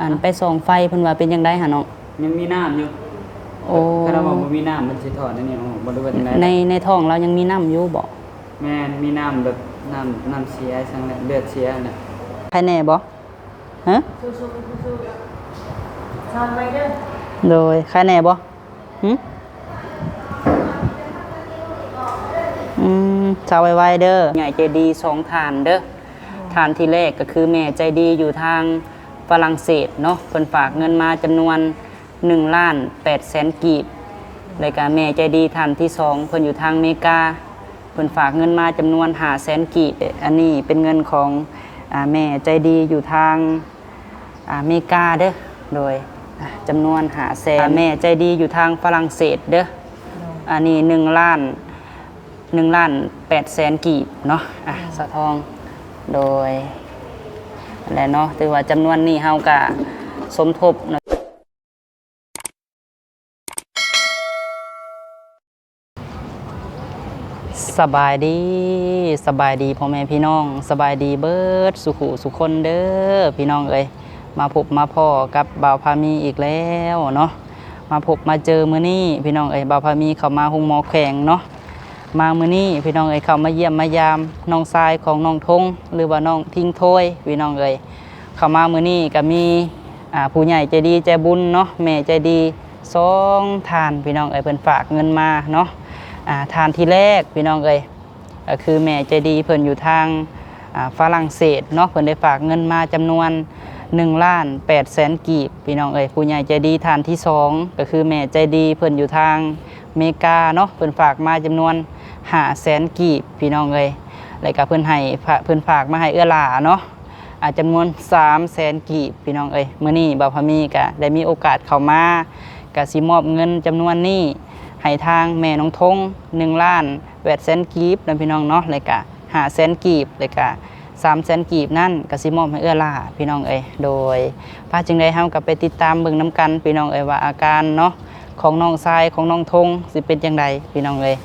อันไปส่องไฟเพิ่นว่าเป็นจังได๋หาน้อง ยังมีน้ำอยู่โอ้ ถ้าเราบอกว่ามีน้ำมันสิถอดอันนี่ออกบ่รู้ว่าจังไดในในท้องเรายังมีน้ำอยู่บ่แม่นมีน้ำแบบน้ำน้ำเสียจังเลยเลือดเสียน่ะใครแน่บ่ฮะสู้ๆสู้ๆชอนไปเด้อโดยใครแน่บ่หึอืมชาวไวๆเด้อใหญ่ใจดีสองฐานเด้อฐานที่แรกก็คือแม่ใจดีอยู่ทาง ฝรั่งเศสเนาะเพิ่นฝากเงินมาจำนวน1ล้าน8แสนกีบรายการแม่ใจดีฐานที่สองเพิ่นอยู่ทางอเมริกาเพิ่นฝากเงินมาจำนวนหาแสนกีบอันนี้เป็นเงินของอแม่ใจดีอยู่ทางอาเมริกาเด้อโดยจำนวนหาแสนแม่ใจดีอยู่ทางฝรั่งเศสเด้ออันนี้หนึ่งล้านหนึ่งล้านแปดแสนกีบเนาะอะสะทองโดย และเนาะถือว่าจำนวนนี้เฮากะสมทบเนาะสบายดีสบายดีพ่อแม่พี่น้อง สบายดีเบิดสุขุสุคนเด้อพี่น้องเอ้ยมาพบมาพ่อกับบ่าวพามีอีกแล้วเนาะมาพบมาเจอมื้อนี้พี่น้องเอ้ยบ่าวพามีเข้ามาหุงหมอแข่งเนาะ มามือนี้พี่น้องเอ้ยเข้ามาเยี่ยมมายามน้องทรายของน้องทงหรือว่าน้องทิ้งถ้วยพี่น้องเอ้ยเข้ามามือนี้ก็มีผู้ใหญ่ใจดีใจบุญเนาะแม่ใจดีสองทานพี่น้องเอ้ยเพิ่นฝากเงินมาเนาะทานที่แรกพี่น้องเอ้ยก็คือแม่ใจดีเพิ่นอยู่ทางฝรั่งเศสเนาะเพิ่นได้ฝากเงินมาจำนวน1ล้าน8แสนกีบพี่น้องเอ้ยผู้ใหญ่ใจดีทานที่สองก็คือแม่ใจดีเพิ่นอยู่ทางอเมริกาเนาะเพิ่นฝากมาจำนวน 5แสนกีบพี่น้องเอ้ยแล้วก็เพิ่อนให้เพิ่อนฝากมาให้เอื้อหลาเนาะอาจจำนวน3แสนกีบพี่น้องเอ้ยมื้อนี้บ่าวพามีก็ได้มีโอกาสเข้ามาก็สิมอบเงินจำนวนนี้ให้ทางแม่น้องทงหนึ่งล้านแปดแสนกีบนะพี่น้องเนาะเลยกะหาแสนกีบเลยกะสามแสนกีบนั่นกสิมอมให้เอื้อล่าพี่น้องเอ้ยโดยพาจึงได้เฮากับไปติดตามเบิ่งน้ำกันพี่น้องเอ้ยว่าอาการเนาะของน้องทรายของน้องทงสิเป็นจังไดพี่น้องเอ้ย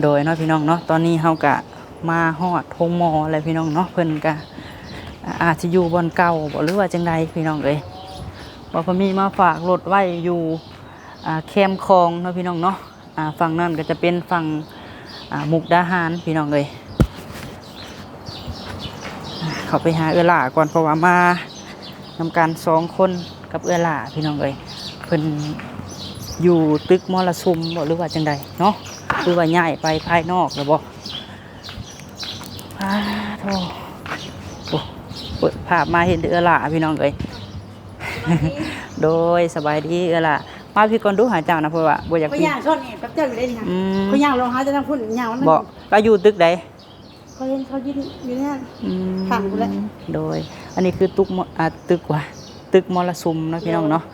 โดยเนาะพี่น้องเนาะตอนนี้เฮากะมาฮอดทงมอแล้วพี่น้องเนาะเพิ่นกะอาจจะอยู่บนเก่าบ่หรือว่าจังไดพี่น้องเอ้ยว่พอมีมาฝากรถไว้อยู่อ่าแคมคลองเนาะพี่น้องเนาะอ่าฝั่งนั้นก็จะเป็นฝั่งอ่ามุกดาหารพี่น้องเลยอ่าเขาไปหาเอือหล่าก่อนเพราะว่ามานำการสองคนกับเอือหล่าพี่น้องเลยเพิ่นอยู่ตึกมรสุมบ่หรือว่าจังใดเนาะ หรือว่าย้ายไปภายนอกแล้วบ่อ้าโธ่โอ้เปิดภาพมาเห็นเอือหล่าพี่น้องเลยโดยสบายดีเอือหล่ามาพี่ก่อนดูหาเจ้านะเพราะว่าบ่อยากเขากินย่างช่อนนี่แป๊บเดียวอยู่ได้นี่นะอืมเขาย่างลงหาจะทำพุ่นย่างมันบอกเราอยู่ตึกใดเขาเห็นเขายืนอยู่เนี่ยอืมถามกูแล้วโดย อันนี้คือตึกมอ่าตึกว่าตึกมรสุมเนาะพี่น้องเนาะ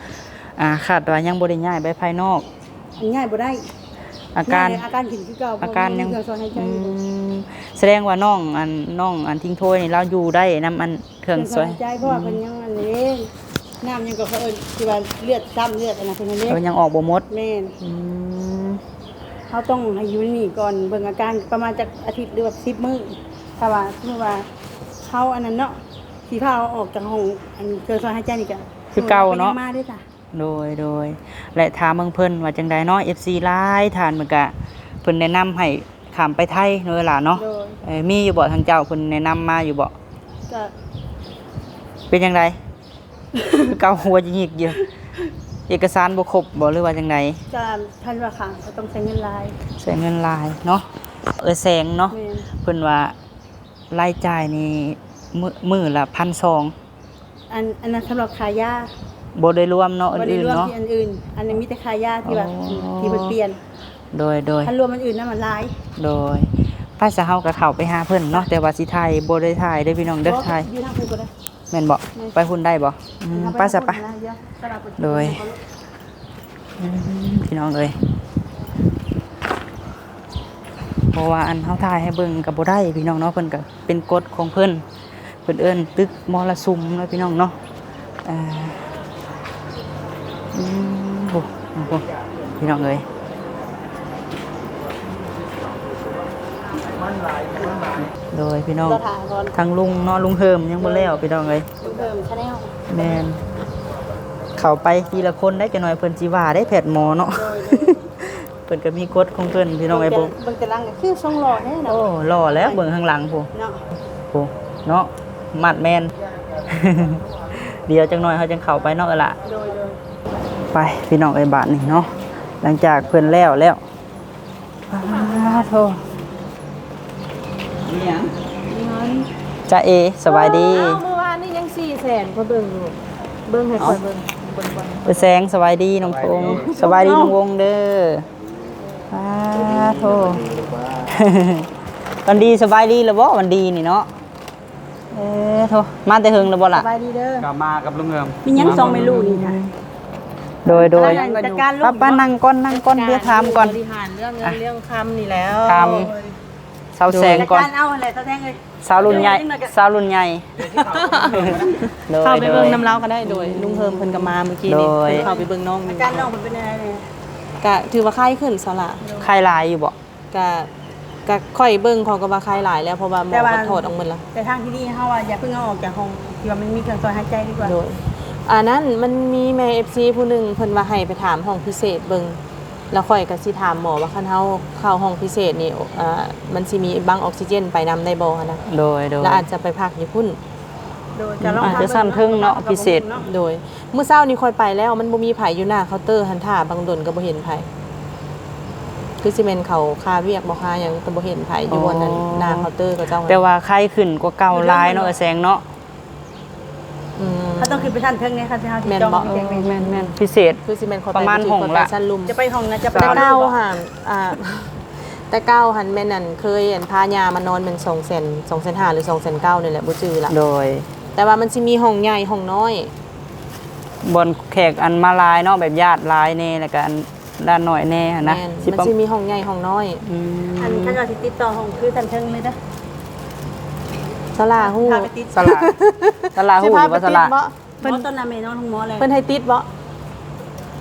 อ่าคาดว่ายังบ่ได้ย้ายไปภายนอกอันง่ายบ่ได้ อาการง่ยเลยอาการขึ้นคือเก่าอาการยังเครื่องช่วยหายใจอืมแสดงว่าน้องอันน้องอันทิ้งถ้วยนี่เราอยู่ได้นํอันเครื่องเคสรื่วอยงช่วยหายใจเพราะว่าเพิ่นยังอันนี้น้ำยังก็เขาเอิ้นที่ว่าเลือดซ้ำเลือดอันนั้นเพิ่นนั่นเด้เรายังออกบ่หมดแม่นอืมเขาต้องให้อยู่นี่ก่อนเบิ่งอาการประมาณจักอาทิตย์หรือว่า10มื้อถ้าว่าสมมุติว่าเขาอันนั้นเนาะสิพาเอาออกจากห้องอันเครื่องช่วยหายใจนี่ก็คือเก่าเนาะพิ่ยังมาเด้อจ้ะ โดยโดย และถามเมืองเพิ่นว่าจังใดเนาะ FC หลายทานเหมือนกะเพิ่นแนะนำให้ข้ามไปไทยเนาะเวลาเนาะโดยเอ่อมีอยู่บ่ทางเจ้าเพิ่นแนะนำมาอยู่บ่ก็เป็นจังไดคือเกาหัวจะหยิกอยู่เอกสารบ่ครบบ่หรือว่าจังไดการท่านว่าขังก็ต้องใช้เงินลายใช้เงินลายเนาะเออแสงเนาะแม่นเพิ่นว่ารายจ่ายนี่มื้อมื้อละ1,200อันอันนั้นสำหรับขายยา บ่ได้รวมเนาะบ่ได้อื่นรวๆมเนาะ ที่อันอื่น อันนี้มีแต่ขายยาที่ว่าอ๋อ ที่เพิ่นเปลี่ยนโดยโดย ถ้ารวมอันอื่นนั่นมันหลายโดยป้าสะเฮาก็เข้าไปหาเพิ่นเนาะแต่ว่าสิถ่ายบ่ได้ถ่ายเด้อพี่น้องเด้อถ่ายอยู่ทางภูก็ได้แม่นบ่ไปหุ่นได้บ่อืมไป้าสะปะ โดย อืมพี่น้องเอ้ยเพราะว่าอันเฮาถ่ายให้เบิ่งก็บ่ได้พี่น้องเนาะเพิ่นก็เป็นกฎของเพิ่นเพิ่นเอิ้นตึกมรสุมเนาะพี่น้องเนาะอ่าอืม โหโหพี่น้องเอ้ยโดยพี่น้องเราถ่ายก่อนทางลุงเนาะลุงเฮิมยังบ่แล้วพี่น้องเอ้ยเพิ่มชาแนลแม่นเข้าไปทีละคนได้จังหน่อยเพิ่นสิว่าได้แพทย์หมอเนาะเพิ่นก็มีกฎของเพิ่นพี่น้องไอ้บ่เบิ่งแต่ลังก็คือทรงหล่อแน่โอ้เนาะหล่อแล้วเบิ่งข้างหลังผู้เนาะผู้เนาะมัดแมน เดี๋ยวจังหน่อยเขาจังเข้าไปเนาะเออล่ะ โดยโดย ไปพี่น้องไอ้บาทนี่เนาะหลังจากเพิ่นแล้วแล้วอ้าโทมีหยังจ้าเอสบายดีเอ้าเมื่อวานนี่ยังสี่แสนพอเบิ่งอยู่เบิ่งให้คอยเบิ่งเบิ่งก่อนไปแสงสบายดีน้องพงษ์สบายดีน้องวงเด้ออ้าโทวันดีสบายดีแล้วบ่วันดีนี่เนาะเอ้โทมาแต่เฮิงแล้วบ่ล่ะสบายดีเด้อกลับมากับลุงเอิมมีหยังซองไม่รู้นี่ค่ะ โดยโดยจัดการลูกป้าป้านั่งก่อนนั่งก่อนเดี๋ยวถามก่อน บริหารเรื่องเงินเรื่องคำนี่แล้วถามสาวแสงก่อนจัดการเอาอะไรตาแทงเลยสาวรุ่นใหญ่สาวรุ่นใหญ่โดยเข้าไปเบิ่งโดยน้ำเล้าก็ได้โดยลุงเฮิมเพิ่นก็มาเมื่อกี้นี่โดย เพิ่นเข้าไปเบิ่งน้องออายู่การน้องมันเป็นยังไงเนี่ยก็ถือว่าไข้ขึ้นสละใครลายอยู่บ่ก็ก็ค่อยเบิ่งเขาก็ว่าไข้หลายแล้วเพราะว่าหมอก็ถอดออกหมดแล้วแต่ทางที่นี่เฮาว่าอย่าเพิ่งเอาออกจากห้องที่ว่ามันมีเครื่องช่วยหายใจดีกว่าโดย อันนั้นมันมีแม่ FC ผู้หนึงเพิ่นว่าให้ไปถามห้องพิเศษเบิ่งแล้วค่อยก็สิถามหมอว่าคันเฮาเข้าห้องพิเศษนี่อ่ามันสิมีบังออกซิเจนไปนำได้บ่นะโดยโดยแล้วอาจจะไปพักอยู่พุ่น โดยจะลองอาจจะสั้นเทิงเนาะพิเศษ โดยเมื่อเช้านี้ค่อยไปแล้วมันบ่มีไผอยู่หน้าเคาน์เตอร์หันท่าบางดนก็บ่เห็นไผคือสิเมนเขาคาเวียกบ่คาหยังก็บ่เห็นไผอยู่บนนั้นอ๋อหน้าเคาน์เตอร์ก็เจ้าแต่ว่าใครขึ้นกว่าเก่าหลายเนาะเออแสงเนาะอืมเขา ต้องขึ้นไปชั้นเทิงเนี่ยค่ะที่เฮาที่แม่นจองบ่เตียงไว้แม่นแม่นพิเศษ คือสิเมนเขาประมาณไปห้องละ ชั้นลุมจะไปห้องนะจะไปแต่นอนเก้าดูบ่ห่างอ่าแต่เก้าหันแม่นั่นเคยเห็นพายามานอนเป็น2แสน2แสน5หรือ2แสน9นี่แหละบ่จื้อละโดยแต่ว่ามันสิมีห้องใหญ่ห้องน้อยบนแขกอันมาลายเนาะแบบญาติลายแน่แล้วก็อันด้านหน่อยแน่หั้นนะแม่นสิมันประสิมีห้องใหญ่ห้องน้อยอืมอันท่านเราสิติดต่อห้องคือชั้นเทิงเลยเด้อ สลาฮู้พาไปติดสลาสลาหูสิหพารือไปว่าสติดลาบ่เพิ่นต้นน้ำแม่น้องทั้งหมอเลยเพิ่นให้ติดบ่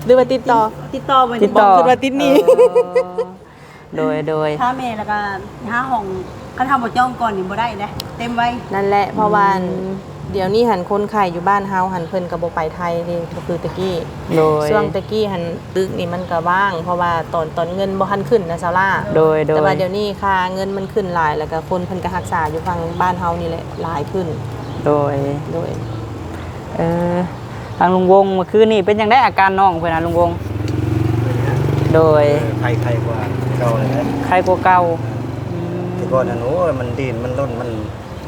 หรือว่าติดต่อติดต่อไปติดต่อบอกคือว่าติดหนี้เออโดยโดยถ้าแม่แล้วก็หาห้องคันทำบ่จองก่อนนี่บ่ได้เด้เต็มไว้นั่นแหละเพราะว่า เดี๋ยวนี้หันคนไข้อยู่บ้านเฮาหันเพิ่นก็บ่ไปไทยนี่ก็คือตะกี้โดย ช่วงตะกี้หันตึกนี่มันก็ว่าง เพราะว่าตอนตอนเงินบ่ทันขึ้นนะซาร่าโดยโดแต่ยว่าเดี๋ยวนี้ค่าเงินมันขึ้นหลายแล้วก็คนเพิ่นก็รักษาอยู่ฝั่งบ้านเฮานี่แหละหลายขึ้น โดยโดยเออทางลุงวงเมื่อคืนนี่เป็นยังได้อาการน้องเพื่อนนะลุงวง โดยใครใครกว่าเก่าเลยนะใครกว่าเก่าแต่ก่อนนั้นโอ้ยมันดินมันล้นมัน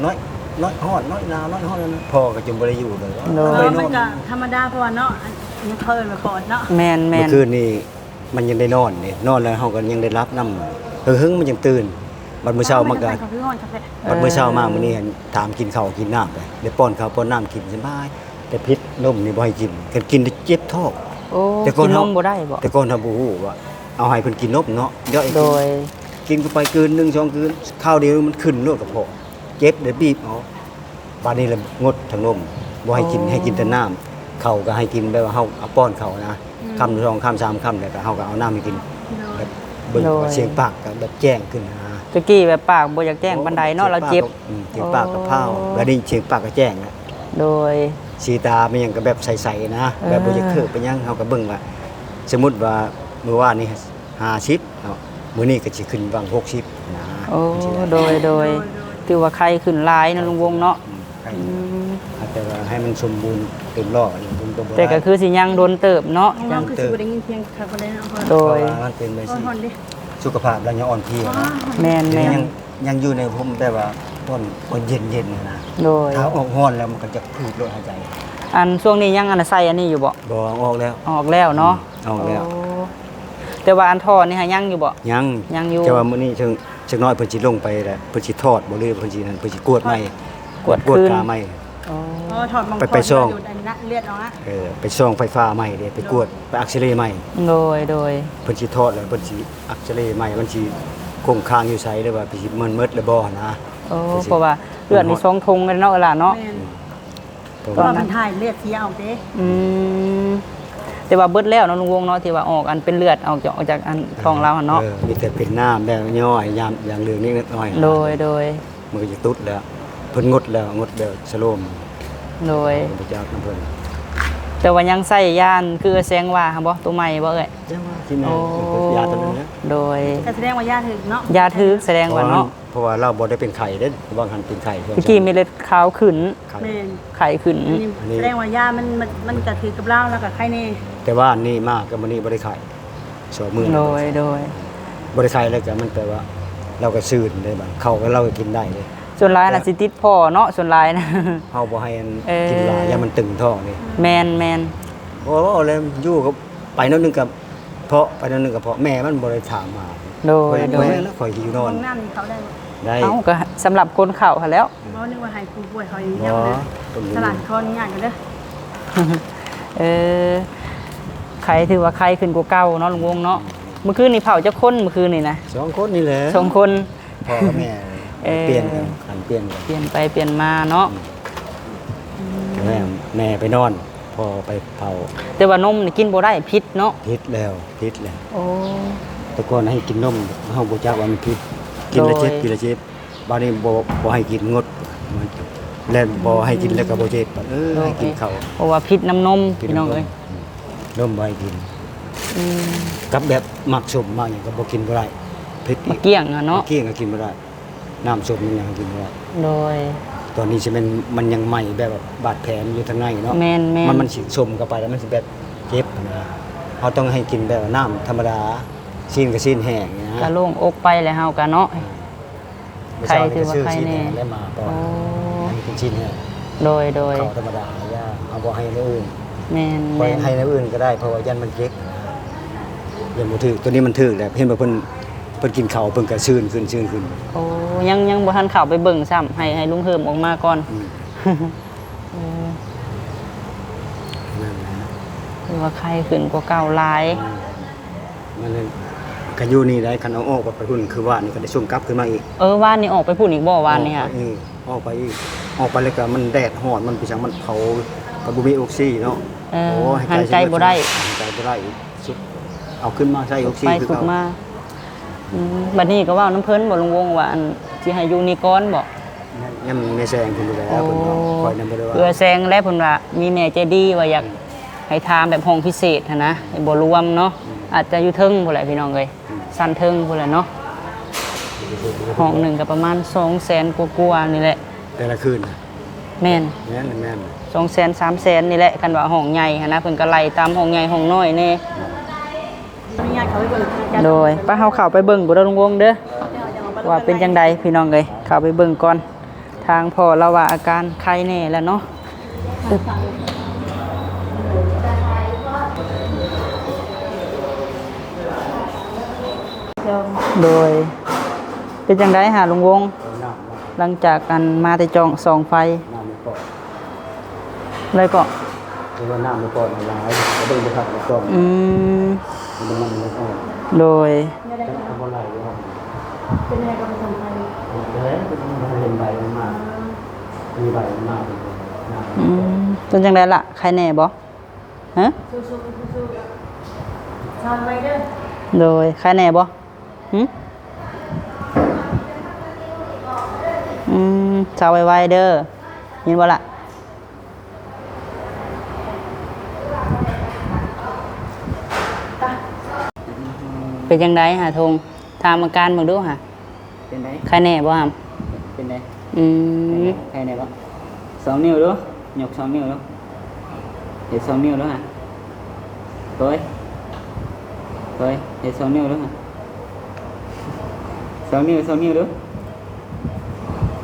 น้อย น้อยหอดน้อยหนาวน้อยหอดนั้นพ่อก็จึงบ่ได้อยู่เลยโดเอยอมันก็ธรรมดาเพราะว่าเนาะอันนี้เพิ่นมาก่อนเนาะแมนแมเมื่อนคืนนี้มันยังได้นอนนี่นอนแล้วเฮาก็ยังได้รับน้ำเฮงๆมันยังตื่นบัดมื้อเช้ามาก็ไปคือห้องกาแฟบัดมื้อเช้ามามื้อนี้เห็นถามกินข้าวกินน้ำไปได้ป้อนข้าวป้อนน้ำกินสบาย แต่พิษนมนี่บ่ให้กินกันกินได้เจ็บท้อง โอ้แต่ก่อนกินนเฮามบ่ได้บ่แต่ก่อนทำบ่ฮู้ว่าเอาให้เพิ่นกินนมเนาะเดี๋ยวไอ้โดยกินเข้าไปคืนหนึงสองคืนข้าวเดียวมันขึ้นโลดกระเพาะ เจ็บเดี๋ยวบีบเอาบาดนี้ละงดทั้งนมบ่ให้กินให้กินแต่น้ำข้าวก็ให้กินแบบว่าเฮาเอาป้อนเขานะคำสองคำสามคำแล้วก็เฮาก็เอาน้ำให้กินแบบเบิ่งว่าเสียงปากก็แบบแจ้งขึ้นนะตะกี้แบบปากบ่อยากแจ้งบันไดเนาะเราเจ็บอืมเสียงปากกับเผาแล้วนี่เสียงปากก็แจ้งนะโดยสีตามันยังก็แบบใสๆนะเออแบบบ่จะเคิบไปยังเฮาก็เบิ่งว่าสมมุติว่ามื้อวานนี้50เนาะมื้อนี้ก็สิขึ้นวาง60นะโอ้สิได้โดยโดย ถือว่าใครขึ้นหลายนะลุงวงเนาะอืมใกล้อืมแต่ว่าให้มันสมบูรณ์เต็มรอบอย่างผมตัวโบราณแต่ก็คือสิยังโดนเติบเนาะห้องน้ำคือสิบ่ได้ยินเสียงค่ะบ่ได้เนาะโดเพราะยว่ามันเป็นไปห้อสิงห้องดิสุขภาพเรายังอ่อนเพลียนะแมนแมแต่นยังยังอยู่ในผมแบบว่าต้นอ่อนเย็นเย็นๆนะโดย ถ้าออกห้อนแล้วมันก็จะพืดลมหายใจอันช่วงนี้ยังอันใส่อันนี้อยู่บ่บ่ออกแล้ว ออกแล้วเนาะออกแล้ว โแต่ว่าอันทอนี่หายังอยู่บ่ ยังยังอยู่ แต่ว่ามื้อนี้เชิง เชิงน้อยเพิ่นสิลงไปแล้วเพิ่นสิทอดบ่หรือเพิ่นสินั่นเพิ่นสิกวดใหม่กวดกวดคืน กาใหม่ อ๋ออ๋อถอดมังไปไปซ่องดูดอันนี้นะเลือดออกนะเออไปส่องไฟฟ้าใหม่เด้ไปกวดไปอักเสบใหม่โดยโดย เพิ่นสิทอดแล้วเพิ่นสิอักเสบใหม่มันสิคงค้างอยู่ไสหรือว่าเพิ่นสิมันหมดแล้วบ่นะ โอ้เพราะว่าเลือดนี่สองทงกันเนาะเวลาเนาะ แม่นเพราะเพราะว่าว่ามันถ่ายเลือดเสียออกเด้อืม แต่ว่าเบิดแล้วเนาะลุงวงเนาะที่ว่าออกอันเป็นเลือดออกจากออกจากอันท้องเราหั่นเนาะออมีแต่เป็นน้ำแบบย่อยยามอย่างเหลืองนิดหน่อยโดยโดยมันก็จะตุดแล้วเพิ่นงดแล้วงดแบบสโลมโดย พระเจ้าน้ำเพิ่น แต่ว่ายังใส่ยานคือแสงว่าครับบ่ตัวใหม่บ่เอ่ยยังว่ากินโอ้ยาตัวนั้นนะโดยแต่แสดงว่าญาติถึงเนาะยาทึกแสดงว่าเนาะเพราะว่าเราบ่ได้เป็นไข่เด้บางหันเป็นไข่ช่วงเมื่อกี้เมล็ดขาวขึ้นไข่แม่นไข่ขึ้นอันนี้อันนี้แสดงว่าญาติมันมันมันจะถือกับเราแล้วกับใครแน่แต่ว่านี่มากกับมันนี่บ่ได้ไข่สองมือโดยโดยบ่ได้ไข่แล้วก็มันแปลว่า เราก็ซื่นได้บัดเข้าก็เราก็กินได้เลย ส่วนหลายน่ะสิติดพ่อเนาะส่วนหลายนะ เฮาบ่ให้อันเออ กินหลายยามันตึงท้องนี่แมนแมนโอ้เอาเลยอยู่กับไปนั่นนึงกับเพาะไปนั่นนึงกับเพาะแม่มันบ่ได้ถามมาโดข่อยยโดแม่ยแล้วข่อยหิวนอห้นองน้ำนี่เขาได้บ่ได้เอ้าก็สำหรับคนเข่าหั้นแหล้ว เพราะนึกว่าให้ผู้ป่วยเขาอย่างบ่เดียวนะตรงนี้สลัดคอนี่อย่างกันเด้อเออใครถือว่าใครขึ้นกว่าเก่าเนาะลุงวงเนาะเมื่อคืนนี่เผาจะคนเมื่อคืนนี่นะสองคนนี่แหละสองคนพ่อกับแม่ เออ เปลี่ยนกันขันเปลี่ยนกันเปลี่ยนไปเปลี่ยนมาเนาะแม่แม่ไปนอนพ่อไปเผาแต่ว่านมนี่กินบ่ได้พิษเนาะพิษแล้วพิษแล้วโอ้ แต่ก่อนให้กินนมเฮาบ่จักว่ามันพิษกินแล้วเจ็บโดย กินแล้วเจ็บบัดนี้บ่บ่ให้กินงดมันแล้วบ่ให้กินแล้วก็บ่เจ็บบัดเออให้กินข้าวเพราะว่าพิษน้ำนมกิพี่น้องเอ้ยนมบ่ให้กิน อืมกับแบบหมักสมมากอย่างก็บ่กินบ่ได้พิษมาเกี้ยงอะเนาะ เกี้ยงก็กินบ่ได้ น้ำสมมันยังกินบ่ได้โดย ตอนนี้สิเป็นมันยังใหม่แบบว่าบาดแผลมันอยู่ทางในเนาะแม่นแม่น มันมันสิสมเข้าไปแล้วมันสิแบบเจ็บนะเราต้องให้กินแบบน้ำธรรมดาซีนกับซีนแห้งอย่างเงี้ยกะโล่งอกไปแล้วเฮากันเนาะใครถือว่าใครแน่ได้มาตอนโอ้ให้กินซีนแห้งโดยโดยเขาธรรมดาย่าเอาบ่ให้ในอื่น แม่นปล่อยแม่นให้ในอื่นก็ได้เพราะว่ายันมันเจ็บยันบ่ถึกตัวนี้มันถึกแหละเห็นว่าเพิ่น เพิ่นกินข้าวเพิ่นก็ซื่นขึ้นซื่นขึ้น โอ้ยังยังบ่ทันเข้าไปเบิ่งซ้ำให้ให้ลุงเฮิมออกมาก่อนอืม เออนั่นแหละคือว่าใครขึ้นกว่าเก่าหลายมันเลยก็อยู่นี่ได้คันเอาออกไปพุ่นคือว่านี่ก็ได้ส่งกลับขึ้นมาอีกเออวานนี่ออกไปพูดอีกบ่วานนี่อค่ะอกไปอีกออกไปอีกออกไปเลยก็มันแดดหอดมันไปจังมันเผากับบุมีออกซิเนาะเออโอ้หันใจบ่ได้หันใจบ่ได้อีกสุดเอาขึ้นมาใช้ออกซิไปคือสุดเก่ามาอืม บัดนี้ก็เว่าน้ำเพิ่นบ่ลุงวงว่าอันสิให้อยู่นี่ก่อนบ่ยังไม่แซงคุณดูแลเพิ่นว่าคอยนำบ่ได้ว่าเพื่อแซงและเพิ่นว่ามีแม่ใจดีว่าอยากให้ทามแบบห้องพิเศษหั้นนะให้บ่รวมเนาะอาจจะอยู่เทิงพุ่นแหละพี่น้องเอ้ยสั้นเทิงพุ่นแหละเนาะห้องหนึงก็ประมาณ200,000กว่าๆนี่แหละแต่ละคืนน่ะแม่น แม่นแม่น สองแสนสามแสนนี่แหละกันว่าห้องใหญ่หั้นนะเพิ่นก็ไล่ตามห้องใหญ่ห้องน้อยแน่มี ญาติเขาไปเบิ่งญาติโดยป้าเฮาเข้าไปเบิ่งบ่ได้ลุงวงเด้อว่าเป็นจังใดพี่น้องเอ้ยเข้าไปเบิ่งก่อน ทางพ่อเราว่าอาการไข้แน่แล้วเนาะอึ๊บโดย เป็นจังไดหาลุงวงเอาน้ำมาหลังจากกันมาแต่จองส่องไฟน้ำมันก่อนเลยก็เพราะว่าน้ำมันก่อนหลายก็ต้องไปพักมันก่อนอืม มันมันมันก่อนโดยเอาบ่ไหลเลยครับเป็นยังไงกับคนไทยเด้มันเห็นใบมันมามีใบมันมาเป็นน้ำอืมเป็นจังไดล่ะ ใครแน่บ่ฮะสู้ๆสู้ๆทำไปเด้อโดยใครแน่บ่หึอืมสาวไวๆเด้อยินบ่ล่ะเป็น จังไดหาทงถามอาการเบิ่งดูหะเป็นไงใครแน่บ่หํเป็นไงอืมใครไหนบ้างสองนิ้วดูยกสองนิ้วดูเห็นสองนิ้วดูฮะตัวตัวเห็นสองนิ้วดูฮะสองนิ้วสองนิ้วดู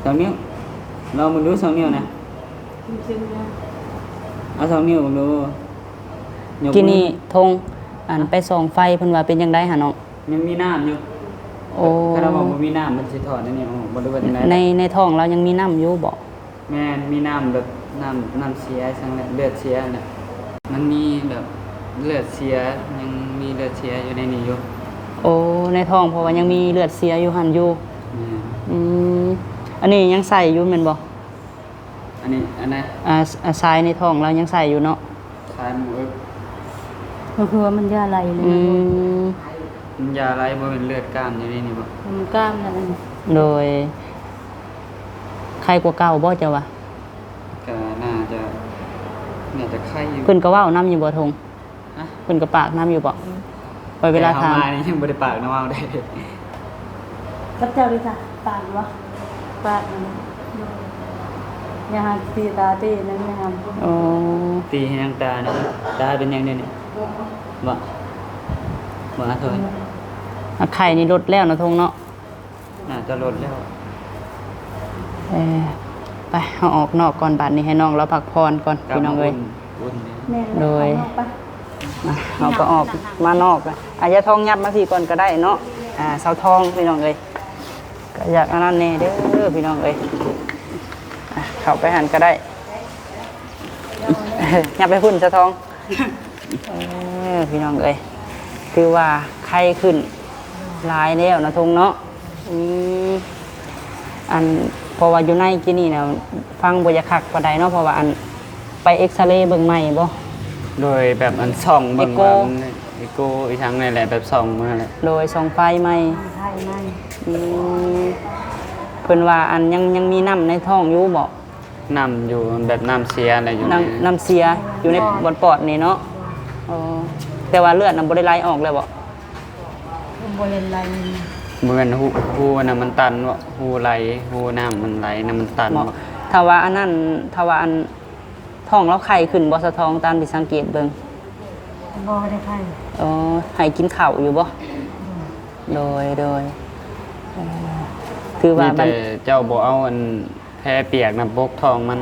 สองนิ้วลองมึงดูสองนิ้วนะเอาสองนิ้วมึงดูยกินมือนี่ทงอันไปส่องไฟเพิ่นว่าเป็นจังไดหาน้อง ยังมีน้ำอยู่โอ้ถ้าเราบอกว่ามีน้ำมันจะถอดนั่นนี่โอ้บริวารไหนในในท้องเรายังมีน้ำอยู่บ่แม่นมีน้ำแบบน้ำน้ำเสียสังเลยเลือดเสียเนี่ยมันมีแบบเลือดเสียยังมีเลือดเสียอยู่ในนี้อยู่โอ้ในท้องเพราะว่ายังมีเลือดเสียอยู่หันอยู่แม่นอืมอันนี้ยังใส่อยู่แม่นบ่อันนี้อันนั้นอ่าอ่าทรายในท้องเรายังใส่อยู่เนาะทายหมูเอิบก็คือว่ามันยาไหลเลยอืม มันยาอะไรบ่เป็นเลือดกล้ามอยู่ในนี้บ่มันกล้ามนั่นโดย ใครกว่าเก่าบ่เจ้าวะก็น่าจะน่าจะไข้รอยู่เพิ่นก็เว้านํอยู่บ่ทงฮะเพิ่นก็ปากนํอยู่บ่ไปเวลาถามแต่เอมานี่ยังบ่ได้ปากน้ำเอาได้กับเจ้าเลยจ้ะปากวะปากมันอย่าหาตีตาตีนั่นนะครับโอ้ตีให้นางตานะตาเป็นยังไงเนี่ยบ่บ่เถอยอะ ไข่นี่ลดแล้วนะทงเนาะน่าจะลดแล้วเออไปเอาออกนอกก่อนบัดนี้ให้น้องเราพักพรก่อนพี่น้องเอ้ยวุ่นเนี่ยแม่โดยเอาไปมาเราก็ออกมานอกอะอายาทองยับมาพี่ก่อนก็ได้เนาะอ่าเสาทองพี่น้องเอ้ยก็อยากอันนั้นแน่เด้อพี่น้องเอ้ยอะเข้าไปหันก็ได้เออยับไปพุ่นเสาทองเออพี่น้องเอ้ยคือว่าไข้ขึ้น หลายแล้วนะทงเนาะอืมอันเพราะว่าอยู่ในกินนี่นะฟังบอยากคักปานใดเนาะเพราะว่าอันไปเอ็กซเรย์เบิ่งใหม่บ่ โดยแบบอันส่องเบิ่งอีโก้ว่ามันอีโก้อีทั้งนี่แหละแบบส่องมาแหละโดยส่องไฟใหม่ไทยในอืมเพิ่นว่าอันยังยังมีน้ำในท้องอยู่บ่น้ำอยู่แบบน้ำเสียอะไรอยู่ในน้ำน้ำเสียอยู่ในบนปอดนี่เนาะอ๋อแต่ว่าเลือดน่ะบ่ได้ไหลออกเลยบ่ บริเวณไรเหมือนหูหูน่ะมันตันวะหูไหลหูน้ำมันไหลน้ำมันตันเหมาะวะถ้าว่าอันนั้นถ้าว่าอันท้องเราไข่ขึ้นบ่สะท้องตามที่สังเกตเบิ่งบอได้ไทยอ๋อให้กินข้าวอยู่บ่โดยโดยเอ่อคือว่ามีมัแต่นเจ้าบ่เอาอันแพ้เปียกน่ะบกทองมัน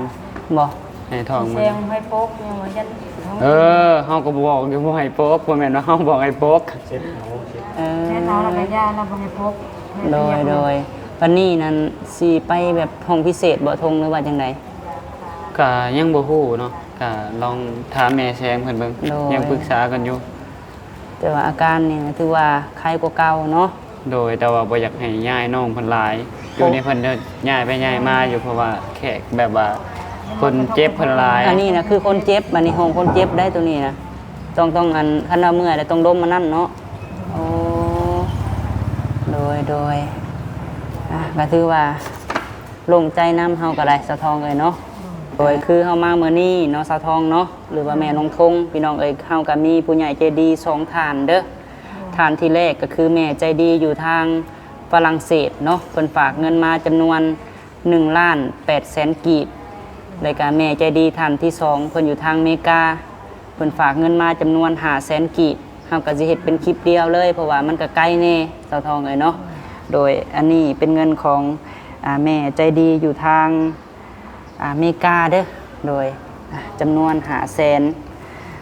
บ่ ให้ทองแซมันงให้โป๊กยังว่ายันเออเฮาก็บอกอยู่บ่ให้โป๊กบ่แม่นว่าเฮาบอกให้โป๊กเออแค่เท้าเราไปย่าเราบ่ให้โป๊กโดยโดยวันนี้นั้นสิไปแบบห้องพิเศษบ่ทงหรือว่าจังได ก็ยังบ่ฮู้เนาะก็ลองถามแม่แซงเพิ่นเบิ่งโดย ยังปรึกษากันอยู่ แต่ว่าอาการนี่นะถือว่าคล้ายกว่าเก่าเนาะ โดยแต่ว่าบ่อยากให้ย้ายน้องเพิ่นหลาย อยู่นี่เพิ่นเด้อย้ายไปย้ายมาอยู่เพราะว่าแขกแบบว่า คนเจ็บเพิ่นลายอันนี้นะคือคนเจ็บบัดนี้ห้องคนเจ็บได้ตัวนี้นะต้องต้องอันคันว่าเมื่อยแล้วต้องดมมานั่นเนาะโอ้โดยโดยอะก็ถือว่าลงใจน้ำเฮาก็ได้สะทองเลยเนาะโดยคือเฮามาเมื่อนี้เนาะสะทองเนาะหรือว่าแม่น้องทงพี่น้องเอ้ยเฮาก็มีผู้ใหญ่ใจดีสองฐานเด้อฐานที่แรกก็คือแม่ใจดีอยู่ทางฝรั่งเศสเนาะเพิ่นฝากเงินมาจำนวน1ล้าน8แสนกีบ รายการแม่ใจดีท่านที่สองเพิ่นอยู่ทางเมกาเพิ่นฝากเงินมาจำนวนหาแสนกีบเฮาก็สิเฮ็ดเป็นคลิปเดียวเลย เพราะว่ามันก็ใกล้แน่เสาทองเลยเนาะโดยอันนี้เป็นเงินของอแม่ใจดีอยู่ทางอาเมริกาเด้อโดยอ่าจำนวนหาแสน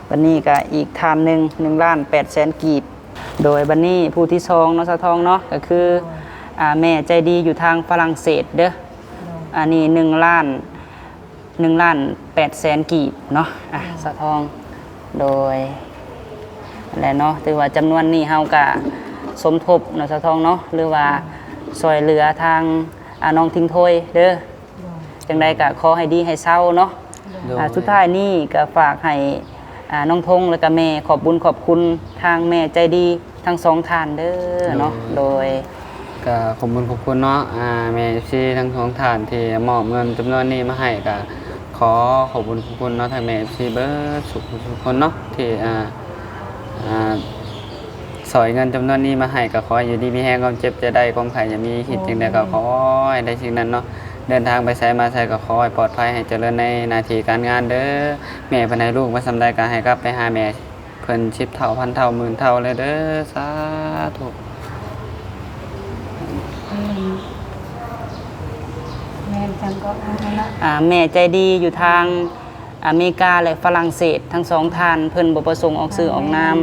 วันนี้ก็อีกทานหนึ่งหนึ่งล้านแปดแสนกีบ โดยบันนี้ผู้ที่สองเนาะสาทองเนาะก็คืออาแม่ใจดีอยู่ทางฝรั่งเศสเด้ออันนี้หนึ่งล้าน หนึ่งล้านแปดแสนกีบเนาะอะสะทองโดยอะไรเนาะถือว่าจำนวนนี้เฮากะสมทบเนาะสะทองเนาะหรือว่าซอยเหลือทางอาน้องทิ้งถ้วยเด้อจังใดกะขอให้ดีให้เศร้าเนาะโดยอ่าสุดท้ายนี่ก็ฝากให้อ่าน้องทงแล้วก็แม่ขอบบุญขอบคุณทางแม่ใจดีทั้งสองท่านเด้อเนาะโดย ก็ขอบคุณขอบคุณเนาะอ่าแม่ซีทั้งสองท่านที่มอบเงินจำนวนนี้มาให้ก็ ขอขอบคุณขอบคุณเนาะทางแม่ซีเบิร์ดสุขทุกคนเนาะที่อ่าอ่าสอยเงินจำนวนนี้มาให้ก็ขออยู่ดีมีแห้งความเจ็บจะได้ความไข่จะมีคิดจึงใดก็ขอให้ได้สิ่งนั้นเนาะเดินทางไปไสมาไสก็ขอให้ปลอดภัยให้เจริญในนาทีการงานเด้อแม่เพิ่นลูกมาสำได้ก็ให้กลับไปหาแม่เพิ่นชิบเท่าพันเท่าหมื่นเท่าเลยเด้อสาธุ แม่ นจังก็เอาละอ่าแม่ใจดีอยู่ทางอเมริกาและฝรั่งเศสทั้งสองท่านเพิ่นบ่ประสงค์ออกสื่อออกนาม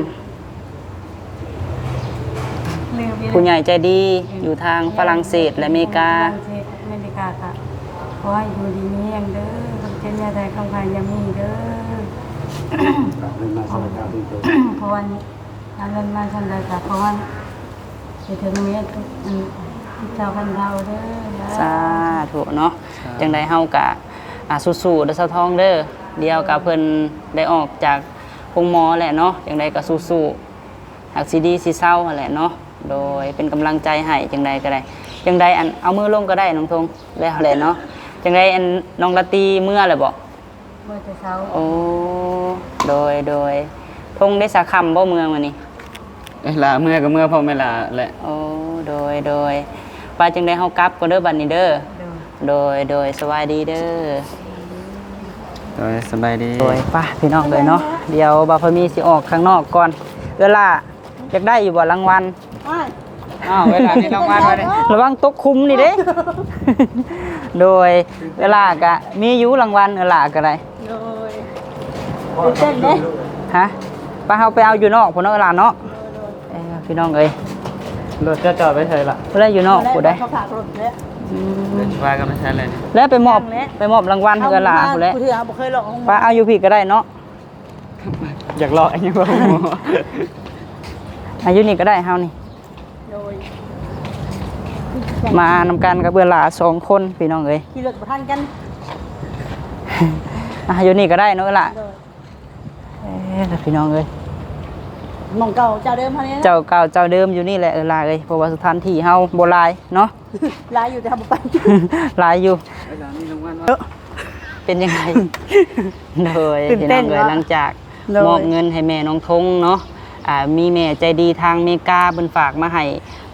เร็วไปเลยผู้ใหญ่ใจดีอยู่ทางฝรั่งเศสและอเมริกาฝรั่งเศสอเมริกาค่ะขอให้อยู่ดีมีอย่างเด้อคำเช่นยาใดคำพายยามีเด้อเพราะวันอันนั้นมาสันใดกับเพราะวันจะถึงเมียทุกอัน เจ้าพันเทาเด้อนะสาธุเนาะจังไดเฮากะอ่าสู้ๆเด้อสะท้องเด้อเดียวกับเพิ่นได้ออกจากโรงหมอแหละเนาะจังไดก็สู้ๆหากสิดีสิเศร้าหั่นแหละเนาะโดยเป็นกำลังใจให้จังไดก็ได้จังไดอันเอามือลงก็ได้น้องทงแล้วแหละเนาะจังไดอันน้องละตีเมื่อแหละบ่บมื่อแต่เช้าโอ้โดยโดยทงได้สาคำบ่เมืองวันนี้ เอ้ยลาเมื่อก็เมื่อพอไม่ลาแหละ โอ้ โดย โดย ป้าจึงได้เฮากลับก็เด้อบัดนี้เด้อเด้อโดยโดยสวัสดีเด้อ โดยสบายดีโดยป้าพี่น้องเลยเนาะเดี๋ยวบาพมีสิออกข้างนอกก่อน เวลาอยากได้อยู่บ่รางวัลอ้ายอ้าวเวลานี้รางวัลมาเลยระวังตกคุมนี่เด้ โดยเวลากะมีอยู่รางวัลเวลาก็ได้โดยตื่นเต้นเด้ฮะป้าเฮาไปเอาอยู่นอกพุ่นเนาะเวลาเนาะเอ้ยพี่น้องเอ้ยรถจะจอดไว้เฉยละ เวลาอยู่นอกผู้ใดเขาฝากรถเด้อเดี๋ยวว่ากันไม่ใช่เลยแล้วไปมอบไปมอบรางวัลให้เวลาผู้ใดผู้ที่เขาบ่เคยหลอกของป้าเอาอยู่พี่ก็ได้เนาะอยากรอไอ้ยังบ่อายุนี่ก็ได้เฮานี่โดยมานำกันกับเวลาสองคนพี่น้องเอ้ยขี่รถบ่ทันกันอายุนี่ก็ได้เนาะเวลาโดย เอ้ยพี่น้องเอ้ย หมองเก่าเจ้าเดิมเท่านี้นะเจ้าเก่าเจ้าเดิมอยู่นี่แหละเออลาเอ้ยเพราะว่าสถานที่เฮาโบราณเนาะ ลายอยู่แต่ทำบ่ไป หลายอยู่เวลานี้รางวัลเป็นยังไง โดยตื่นพี่เต้น้อนงเอ้ยเนอะหลังจากโดย มอบเงินให้แม่น้องทงเนาะอ่ามีแม่ใจดีทางอเมริกาเพิ่นฝากมาให้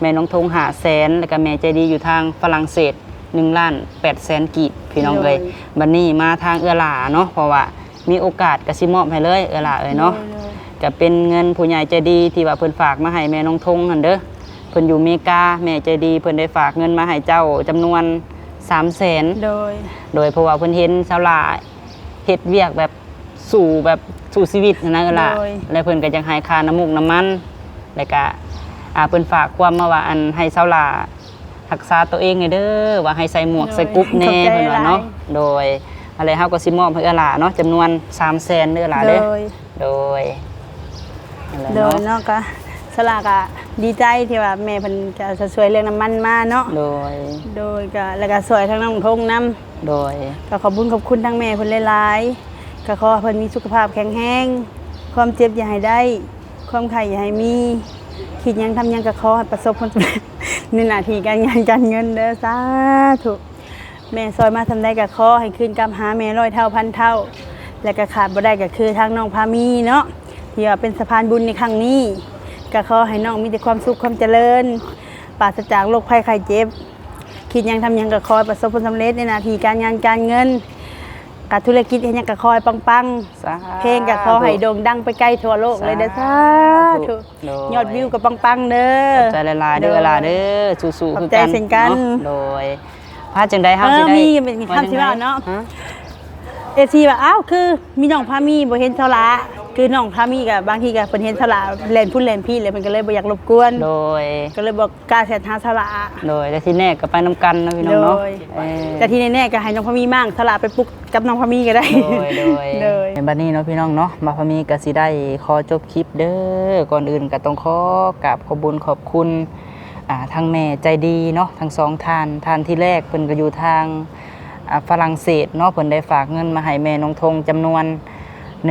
แม่น้องทงหาแสนแล้วก็แม่ใจดีอยู่ทางฝรั่งเศส1ล้าน8แสนกีบพี่น้องเอ้ยบัดนี้มาทางเอื้อหลาเนาะเพราะว่ามีโอกาสก็สิมอบให้เลยเอื้อหลาเอ้ยเนาะ ก็เป็นเงินผู้ใหญ่ใจดีที่ว่าเพิ่นฝากมาให้แม่น้องทงหั่นเด้อเพิ่นอยู่อเมริกาแม่ใจดีเพิ่นได้ฝากเงินมาให้เจ้าจำนวน3 0 0 0 0นโดย โดยเพราะว่าเพิ่นเห็นสาวหลาเฮ็ดเวียกแบบสู่แบบสู่ชีวิตนะเออล่ะแล้วเพิ่นก็ยังให้ค่าน้ำมูกน้ำมันแล้วก็อ่าเพิ่นฝากความมาว่าอันให้สาวหลารักษาตัวเองให้เด้อว่าให้ใส่หมวกใส่กรุ๊ปแน่เพิ่นว่าเนาะโดยอะไรเฮาก็สิมอบให้เออล่ะเนาะจำนวน3 0 0 0 0นเด้อล่ะโดเด้อยโดยนั่นแหละ โดยเนาะเนาะก็สลากอะดีใจที่ว่าแม่เพิ่นจะช่วยเรื่องน้ำมันมาเนาะโดย โดยก็แล้วก็สวยทั้งน้องทงนํโดยก็ขอบคุญขอบคุณทั้งแม่เพิ่นหลายๆก็ขอให้เพิ่นมีสุขภาพแข็งแรงความเจ็บอย่าให้ได้ ความไข้อย่าให้มีคิดหยังทำหยังก็ขอให้ประสบผลสำเร็จในหน้าที่การงานการเงินเด้อสาธุแม่ซอยมาทำได้ก็ขอให้คืนกำหาแม่ร้อยเท่าพันเท่า และก็ขาดบ่ได้ก็คือทางน้องพามีเนาะ ที่ว่าเป็นสะพานบุญในครั้งนี้ ก็ขอให้น้องมีแต่ความสุขความเจริญปราศจากโรคภัยไข้เจ็บ คิดหยังทำหยังก็คอยประสบผลสำเร็จในหน้าที่การงานการเงินการธุรกิจเฮ็ดหยังก็คอยปังสาๆเพลงก็ขอให้โด่งดังไปไกลทั่วโลกเลยเด้อสาธุโดยอดวิวก็ปังๆเด้อขอบใจหลายๆเด้อเวลาเด้อสู้ๆขอบคือใจกันเช่นกันาะโดยพาจังได๋เฮาเออสิได้มีเป็นคำสิว่าเนาะฮเอฟซีว่าอ้าวคือมีน้องพามีบ่เห็นเท่าละ คือน้องพามีกับบางทีก็เพิ่นเห็นเท่าละเล่นพุ่นเล่นพี่เลยมันก็เลยบ่อยากรบกวน โดย ก็เลยบอกกล้าแสนหาเท่าละโดยแต่ที่แน่ก็ไปนํกันเนาะพี่น้องเนาะโดยเออแต่ที่แน่ๆก็ให้น้องพามีมั่งเท่าละไปปลุกกับน้องพามีก็ได้ โดยโดยโดย ในบัดนี้เนาะพี่น้องเนาะมาพามีก็สิได้ขอจบคลิปเด้อก่อนอื่นก็ต้องขอกราบขอบคุญขอบคุณอ่าทางแม่ใจดีเนาะทั้งสองท่านท่านที่แรกเพิ่นก็อยู่ทางอ่าฝรั่งเศสเนาะเพิ่นได้ฝากเงินมาให้แม่น้องทงจำนวน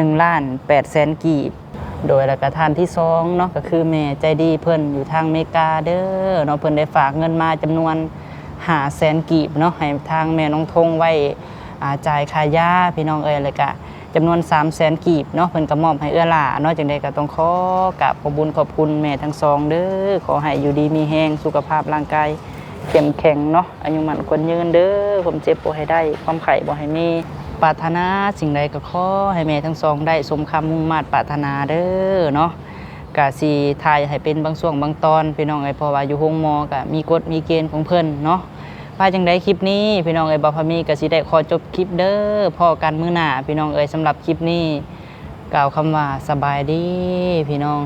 1ล้าน8แสนกีบ โดยแล้วก็ท่านที่สองเนาะก็คือแม่ใจดีเพิ่นอยู่ทางเมกาเด้อเนาะเพิ่นได้ฝากเงินมาจำนวนหาแสนกีบเนาะให้ทางแม่น้องทงไว้จ่ายค่ายาพี่น้องเอ้ยแล้วก็จำนวน3 0 0แสนกีบเนาะเพิ่นก็มอบให้เอื้อหล่าเนาะจังใดก็ต้องขอกราบขอบุญขอบคุณแม่ทั้งสองเด้อขอให้อยู่ดีมีแฮงสุขภาพร่างกายเข้มแข็งเนาะอายุมันควรยืนเด้อผมเจ็บบ่ให้ได้ ความไข้บ่ให้มี ปรารถนาสิ่งใดก็ขอให้แม่ทั้งสองได้สมคำมุ่งมา่ปรารถนาเด้อเนาะกะสีทายให้เป็นบางช่วงบางตอนพี่น้องไอ้ยพราะว่าอยู่ห้องมอกะมีกฎมีเกณฑ์ของเพิ่นเนาะพาจังได้คลิปนี้พี่น้องเอ้ยบ่พามีกะสิได้ขอจบคลิปเด้อพอกันมื้อหน้าพี่น้องเอ้ยสำหรับคลิปนี้ กล่าวคำว่าสบายดีพี่น้อง